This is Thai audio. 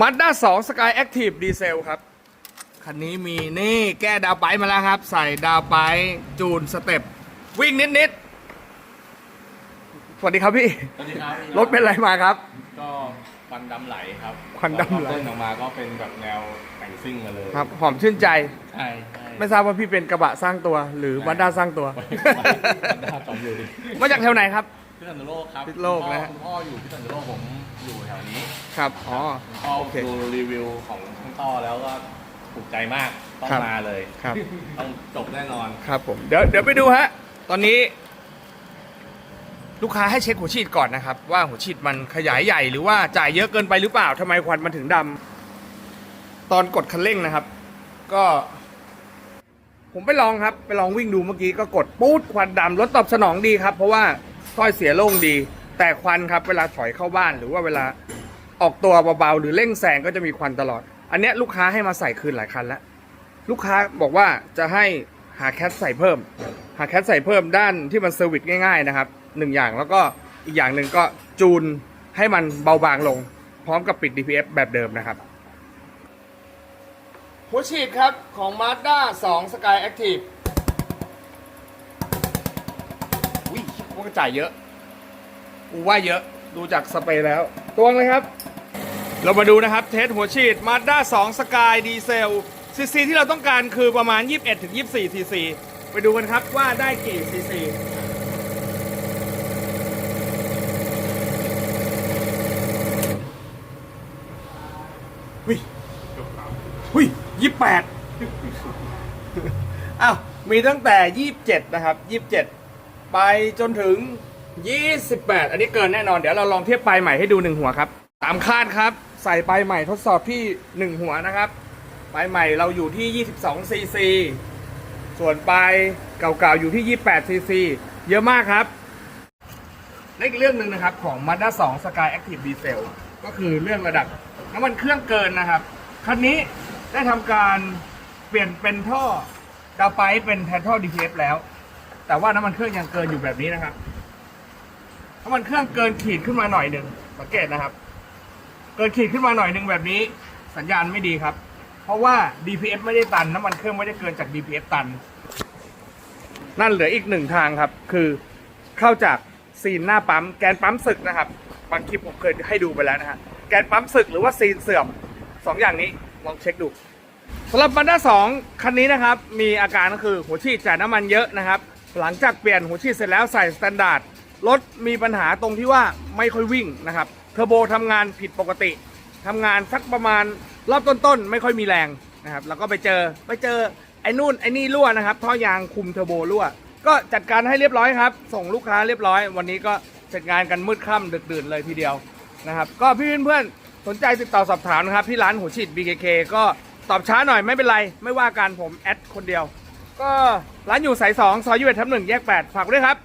มาด้า2 Sky Active Diesel ครับ คันนี้มีนี่แก้ดาวไปมาแล้วครับ ใส่ดาวไปจูนสเต็ปวิ่งนิดๆสวัสดีครับพี่ สวัสดีครับรถเป็นอะไรมาครับ ก็ควันดำไหลครับควันดำไหลพอเต้นออกมาก็เป็นแบบแนวแต่งซิ่งมาเลยครับ หอมชื่นใจ ใช่ใช่ไม่ทราบว่าพี่เป็นกระบะสร้างตัว หรือมาด้าสร้างตัววันด้าจอมอยู่ดิมาจากแถวไหนครับ พิษณุโลกครับพิษณุโลกนะฮะ คุณพ่ออยู่พิษณุโลกผมอยู่แถวนี้ครับ อ๋อ คุณพ่อโอเค ดูรีวิวของช่างต้อแล้วก็ถูกใจมากต้องครับ มาเลย ครับ ต้องจบแน่นอน ครับผม เดี๋ยวเดี๋ยวไปดูฮะ ตอนนี้ ลูกค้าให้เช็คหัวฉีดก่อนนะครับ ว่าหัวฉีดมันขยายใหญ่หรือว่าจ่ายเยอะเกินไปหรือเปล่าทำไมควันมันถึงดำตอนกดคันเร่งนะครับ ก็ ผมไปลองครับ ไปลองวิ่งดูเมื่อกี้ก็กดปู๊ดควันดำรถตอบสนองดีครับ เพราะว่า ถ้อยเสียโล่งดี แต่ควันครับเวลาถอยเข้าบ้านหรือว่าเวลาออกตัวเบาๆหรือเร่งแซงก็จะมีควันตลอด อันนี้ลูกค้าให้มาใส่คืนหลายคันแล้ว ลูกค้าบอกว่าจะให้หาแคทใส่เพิ่ม หาแคทใส่เพิ่มด้านที่มันเซอร์วิสง่ายๆนะครับหนึ่งอย่างแล้วก็อีกอย่างหนึ่งก็จูนให้มันเบาบางลง พร้อมกับปิด DPF แบบเดิมนะครับหัวฉีดครับของ Mazda 2 Sky Active วิว่าจ่ายเยอะ กูว่าเยอะ ดูจากสเปรย์แล้ว ตวงเลยครับ เรามาดูนะครับ เทสหัวฉีด Mazda 2 Sky Diesel ซีซีที่เราต้องการคือประมาณ 21-24ซีซี ไปดูกันครับว่าได้กี่ซีซีวิวิยี่แปดอ้าว มีตั้งแต่27นะครับ27 ไปจนถึง 28 อันนี้เกินแน่นอน เดี๋ยวเราลองเทียบปลายใหม่ให้ดูหนึ่งหัวครับตามคาดครับ ใส่ปลายใหม่ทดสอบที่1หัวนะครับปลายใหม่เราอยู่ที่ 22 ซีซี ส่วนปลายเก่าๆอยู่ที่ 28 ซีซี เยอะมากครับและอีกเรื่องหนึ่งนะครับของ Mazda 2 Sky Active Diesel ก็คือเรื่องระดับน้ำมันเครื่องเกินนะครับ คันนี้ได้ทำการเปลี่ยนเป็นท่อดาวไปเป็นแทนท่อ DPF แล้ว แต่ว่าน้ำมันเครื่องยังเกินอยู่แบบนี้นะครับน้ำมันเครื่องเกินขีดขึ้นมาหน่อยหนึ่งสังเกตนะครับ เกินขีดขึ้นมาหน่อยหนึ่งแบบนี้ สัญญาณไม่ดีครับ เพราะว่า DPF ไม่ได้ตันน้ำมันเครื่องไม่ได้เกินจาก DPF ตัน นั่นเหลืออีกหนึ่งทางครับ คือเข้าจากซีนหน้าปั๊มแกนปั๊มศึกนะครับบางคลิปผมเคยให้ดูไปแล้วนะฮะแกนปั๊มศึกหรือว่าซีนเสื่อมสองอย่างนี้ลองเช็คดูสำหรับมันด้าสองคันนี้นะครับ มีอาการก็คือหัวฉีดจ่ายน้ำมันเยอะนะครับ หลังจากเปลี่ยนหัวฉีดเสร็จแล้วใส่สแตนดาร์ดรถมีปัญหาตรงที่ว่าไม่ค่อยวิ่งนะครับเทอร์โบทำงานผิดปกติทำงานสักประมาณรอบต้นๆ ไม่ค่อยมีแรงนะครับแล้วก็ไปเจอไปเจอไอ้นู่นไอ้นี่รั่วนะครับท่อยางคุมเทอร์โบรั่ว ก็จัดการให้เรียบร้อยครับ ส่งลูกค้าเรียบร้อย วันนี้ก็เสร็จงานกันมืดค่ำดึกดื่นเลยทีเดียวนะครับก็พี่เพื่อนๆสนใจติดต่อสอบถามนะครับที่ร้านหัวฉีด BKK ก็ตอบช้าหน่อยไม่เป็นไร ไม่ว่ากันผมแอดคนเดียว ก็ร้านอยู่สายสองซอยยูเอทับหนึ่งแยกแปดฝากด้วยครับ